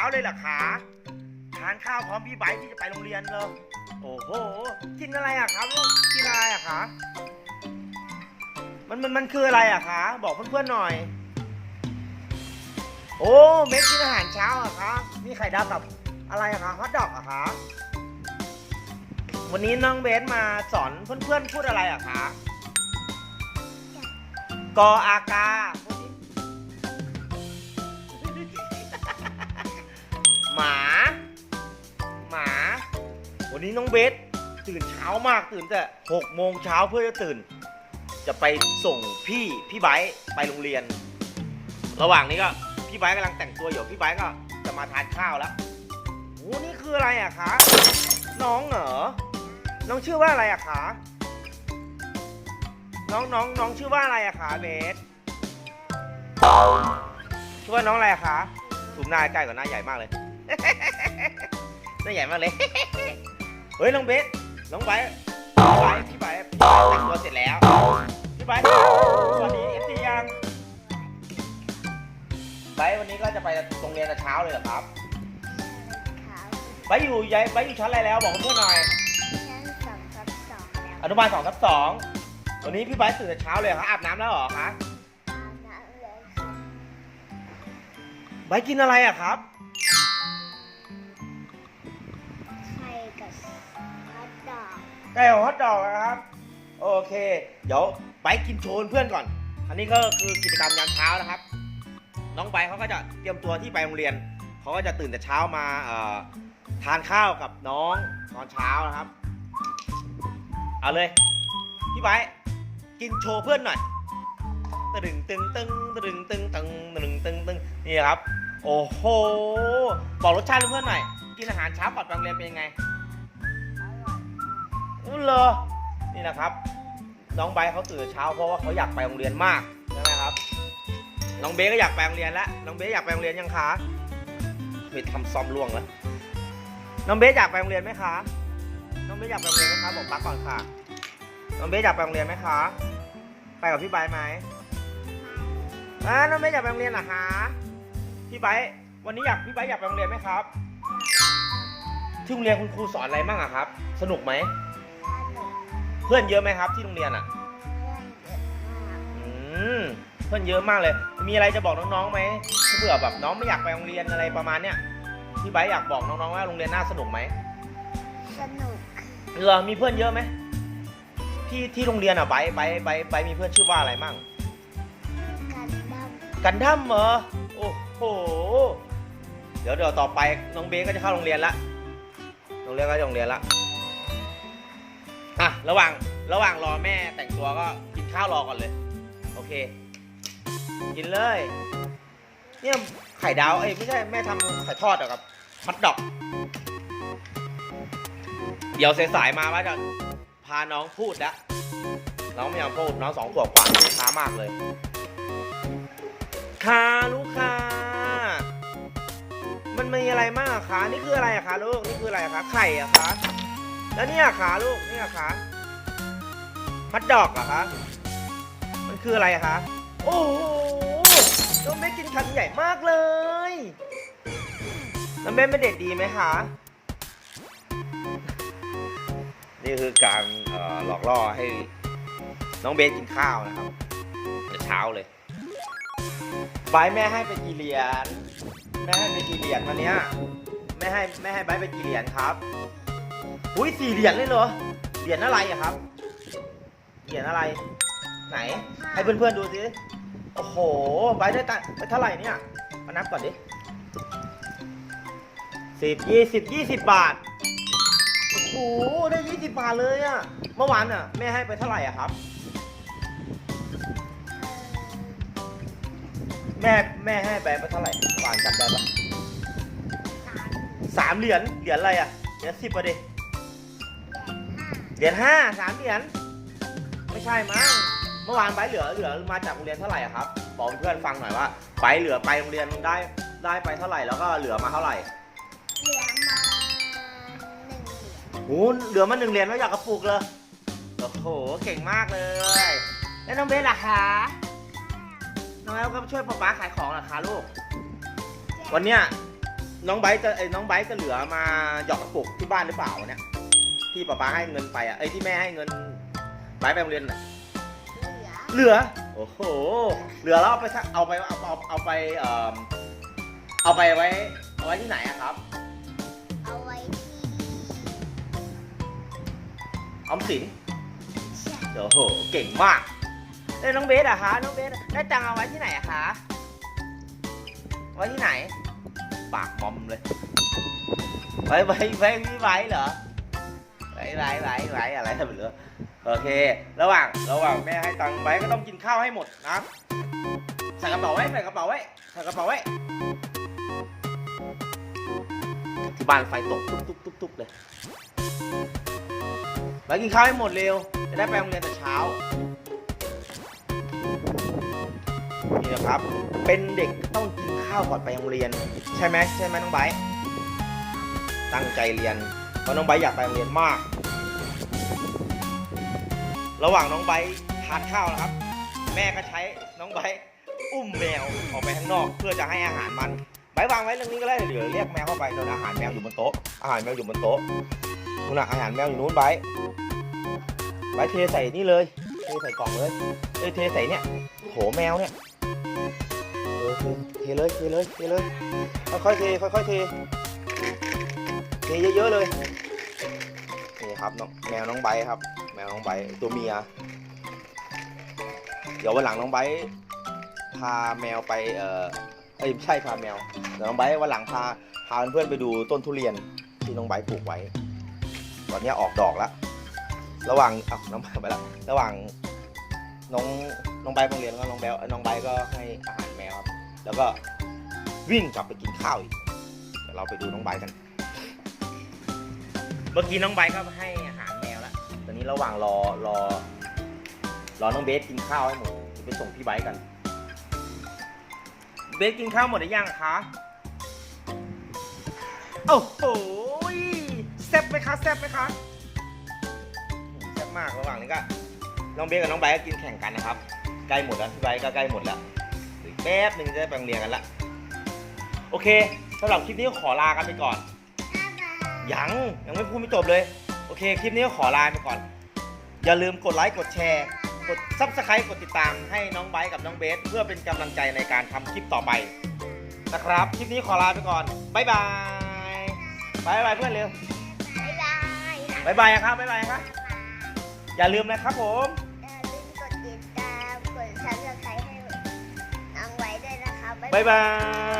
ช้าเลยเหรอคะทานข้าวพร้อมพี่ไบร์ที่จะไปโรงเรียนเลยโอ้โห กินอะไรอะครับลูกกินอะไรอะคะมันมันมันคืออะไรอะคะบอกเพื่อนๆหน่อย โอ้เม็ดกินอาหารเช้าอะคะนี่ไข่ดาวกับอะไรอะคะฮอทดอกอะคะวันนี้น้องเบสมาสอนเพื่อนๆพูดอะไรอะคะกออากา หมา หมา วันนี้น้องเบสตื่นเช้ามากตื่นแต่หกโมงเช้าเพื่อจะตื่น จะไปส่งพี่พี่ไบร์ทไปโรงเรียน ระหว่างนี้ก็พี่ไบร์ทกำลังแต่งตัวอยู่พี่ไบร์ทก็จะมาทานข้าวแล้วโอ้นี่คืออะไรอะคะน้องเหรอน้องชื่อว่าอะไรอะคะน้องน้องน้องชื่อว่าอะไรอะคะเบสชื่อว่าน้องอะไรอะคะสูมหน้าใกล้กว่าหน้าใหญ่มากเลย หน้าใหญ่มากเลย เฮ้ยน้องเบสน้องไบร์ทพี่ไบร์ทพี่ไบร์ทแต่งตัวเสร็จแล้ว พี่ไบร์ทสวัสดีเอฟซียังไบร์ทวันนี้ก็จะไปโรงเรียนแต่เช้าเลยเหรอครับขาวไบร์ทอยู่ยัยไบร์ทอยู่ชั้นอะไรแล้วบอกเพื่อนๆหน่อย ชั้นสองทับสองแล้วอนุบาลสองทับสองวันนี้พี่ไบร์ทตื่นแต่เช้าเลยเหรอคะอาบน้ำแล้วเหรอคะอาบน้ำเลยค่ะไบร์ทกินอะไรอะครับ อกไก่ฮอทดอกนะครับ โอเค เดี๋ยวไบร์ทกินโชว์เพื่อนก่อน อันนี้ก็คือกิจกรรมยามเช้านะครับ น้องไบร์ทเขาก็จะเตรียมตัวที่ไปโรงเรียน เขาก็จะตื่นแต่เช้ามาทานข้าวกับน้องตอนเช้านะครับ เอาเลย พี่ไบร์ทกินโชว์เพื่อนหน่อยตึงตึงตึงตึงตึงตึงตึงตึงตึงนี่ครับ โอ้โห บอกรสชาติเพื่อนหน่อย กินอาหารเช้าก่อนไปโรงเรียนเป็นยังไง เหรอนี่นะครับน้องไบเขาตื่นเช้าเพราะว่าเขาอยากไปโรงเรียนมากใช่ไหมครับน้องเบสก็อยากไปโรงเรียนแล้วน้องเบสอยากไปโรงเรียนยังคะไปทำซ้อมล่วงแล้วน้องเบสอยากไปโรงเรียนไหมคะ น้องเบสอยากไปโรงเรียนไหมคะบอกปักก่อนค่ะ น้องเบสอยากไปโรงเรียนไหมคะ ไปกับพี่ไบไหมอ่าน้องเบสอยากไปโรงเรียนเหรอคะพี่ไบวันนี้อยากพี่ไบอยากไปโรงเรียนไหมครับ ที่โรงเรียนคุณครูสอนอะไรบ้างอะครับ สนุกไหม พื่อนเยอะไหมครับที่โรงเรียนอะเพื่อนเยอะมากอืมเพื่อนเยอะมากเลย มีอะไรจะบอกน้องๆไหมถ้าเผื่อแบบน้องไม่อยากไปโรงเรียนอะไรประมาณเนี้ยพี่ไบร์ทอยากบอกน้องๆว่าโรงเรียนน่าสนุกไหมสนุกเหรอมีเพื่อนเยอะไหมที่ที่โรงเรียนอะไบร์ทไบร์ทไบร์ทไบร์ทมีเพื่อนชื่อว่าอะไรมั่งกันดั้มกันดั้มเหรอโอ้โหเดี๋ยวเดี๋ยวต่อไปน้องเบสก็จะเข้าโรงเรียนละโรงเรียนก็จะโรงเรียนละ อะระหว่างระหว่างรอแม่แต่งตัวก็กินข้าวรอก่อนเลย โอเค กินเลย เนี่ยไข่ดาวเอ้ยไม่ใช่แม่ทำไข่ทอดหรอครับฮอทดอก เดี๋ยวสายๆมาว่าจะพาน้องพูดแล้วน้องไม่ยอมพูดน้องสองขวบกว่าช้ามากเลย ค่ะลูกค้ามันมีอะไรมากคะนี่คืออะไรอะคะลูกนี่คืออะไรอะคะไข่อะคะ แล้วเนี่ยขาลูกเนี่ยขาฮัทดอกเหรอคะมันคืออะไรคะโอ้โหน้องเบสกินคำใหญ่มากเลยน้องเบสเป็นเด็กดีไหมคะนี่คือการหลอกล่อให้น้องเบสกินข้าวนะครับแต่เช้าเลยไบร์ทแม่ให้ไปกี่เหรียญแม่ให้ไปกี่เหรียญวันนี้แม่ให้แม่ให้ไบร์ทไปกี่เหรียญครับ อุ้ยสี่เหรียญเลยเหรอ เหรียญอะไรอะครับ เหรียญอะไร ไหน ให้เพื่อนๆดูสิ โอ้โหไบได้ตังไปเท่าไหร่เนี่ย มานับก่อนดิสิบยี่สิบยี่สิบบาท โอ้โห ได้ยี่สิบบาทเลยอะเมื่อวานอะแม่ให้ไปเท่าไหร่อะครับ แม่แม่ให้ไปไปเท่าไหร่วานจำได้ปะสามสามเหรียญ เหรียญอะไรอะเหรียญสิบอะดิ เหรียญห้าสามเหรียญไม่ใช่มั้งเมื่อวานไบร์ทเหลือเหลือมาจากโรงเรียนเท่าไหร่อะครับบอกเพื่อนฟังหน่อยว่าไบร์ทเหลือไปโรงเรียนได้ได้ไปเท่าไหร่แล้วก็เหลือมาเท่าไหร่เหลือมาหนึ่งเหรียญโหเหลือมาหนึ่งเหรียญแล้วอยากกระปุกเลยโอ้โหเก่งมากเลย แล้วน้องเบสล่ะคะน้องแอลก็ช่วยป๊าป๊าขายของเหรอคะลูก วันเนี้ยน้องไบร์ทจะไอ้น้องไบร์ทจะเหลือมาหยอกกระปุกที่บ้านหรือเปล่าเนี่ย ที่ป๊าป๊าให้เงินไปอะไอ้ยที่แม่ให้เงินไบร์ทไปโรงเรียนน่ะเหลือเหลือ โอ้โห เหลือแล้วเอาไปสักเอาไปเอาเอาเอาไปเอ่อเอาไปไว้เอาไว้ที่ไหนอะครับ เอาไว้ที่ออมสิน ใช่โอ้โห เก่งมาก เอ้ยน้องเบสอะคะน้องเบสได้ตังค์เอาไว้ที่ไหนอะคะ ไว้ที่ไหน ปากมอมเลย ไว้ไว้ไว้พี่ไว้เหรอ ไว้ไว้ไว้ไว้อะไรทำเหรอโอเค ระหว่างระหว่างแม่ให้ตังค์ไว้ก็ต้องกินข้าวให้หมดนะใส่กระเป๋าไว้ใส่กระเป๋าไว้ใส่กระเป๋าไว้ที่บ้านไฟตกตุ๊บตุ๊บตุ๊บตุ๊บเลยไปกินข้าวให้หมดเร็ว จะได้ไปโรงเรียนแต่เช้านี่นะครับ เป็นเด็กต้องกินข้าวก่อนไปโรงเรียน ใช่ไหมใช่ไหมน้องไบตั้งใจเรียน เพราะน้องไบร์ทอยากไปโรงเรียนมาก ระหว่างน้องไบร์ททานข้าวนะครับ แม่ก็ใช้น้องไบร์ทอุ้มแมวออกไปข้างนอก เพื่อจะให้อาหารมันไบร์ทวางไว้เรื่องนี้ก็ได้เดี๋ยวเรียกแมวเข้าไปโดนอาหารแมวอยู่บนโต๊ะอาหารแมวอยู่บนโต๊ะนู่นน่ะอาหารแมวอยู่นู้นไบร์ทไว้เทใส่นี่เลยเทใส่กล่องเลยเอ้ยเทใส่เนี่ยโถแมวเนี่ยเออเทเลยเทเลยเทเลยค่อยๆเทค่อยๆเท เทเยอะๆเลย นี่ครับน้องแมวน้องไบครับ แมวน้องไบตัวเมีย เดี๋ยววันหลังน้องไบพาแมวไปเออเอ้ยไม่ใช่พาแมวเดี๋ยวน้องไบวันหลังพาพาเพื่อนๆไปดูต้นทุเรียนที่น้องไบปลูกไว้ ตอนนี้ออกดอกแล้ว ระหว่างอ้าวน้องไปแล้วระหว่างน้องน้องไบโรงเรียนก็น้องแบลน้องไบก็ให้อาหารแมวครับ แล้วก็วิ่งกลับไปกินข้าวอีก เดี๋ยวเราไปดูน้องไบกัน เมื่อกี้น้องไบร์ทก็ให้อาหารแมวแล้วตอนนี้ระหว่างรอรอ รอน้องเบสกินข้าวให้หมดจะไปส่งพี่ไบร์ทกัน เบสกินข้าวหมดหรือยังคะโอ้โหแซ่บไหมคะแซ่บไหมคะแซ่บมากระหว่างนี้ก็น้องเบสกับน้องไบร์ทก็กินแข่งกันนะครับ ใกล้หมดแล้วพี่ไบร์ทก็ใกล้หมดแล้วอีกแป๊บหนึ่งจะไปโรงเรียนกันละโอเคสำหรับคลิปนี้ก็ขอลากันไปก่อน ยบายยังยังไม่พูดไม่จบเลย โอเค คลิปนี้ก็ขอลาไปก่อน อย่าลืมกดไลค์กดแชร์ กดซับสไครต์กดติดตามให้น้องไบร์ทกับน้องเบส เพื่อเป็นกำลังใจในการทำคลิปต่อไปนะครับ คลิปนี้ขอลาไปก่อนบ๊ายบายบายบายเพื่อนเร็วบ๊ายบายบ๊ายบายนะครับบ๊ายบายนะครับ อย่าลืมนะครับผม อย่าลืมกดติดตามกดซับสไครต์ให้น้องไว้ด้วยนะคะ บ๊ายบาย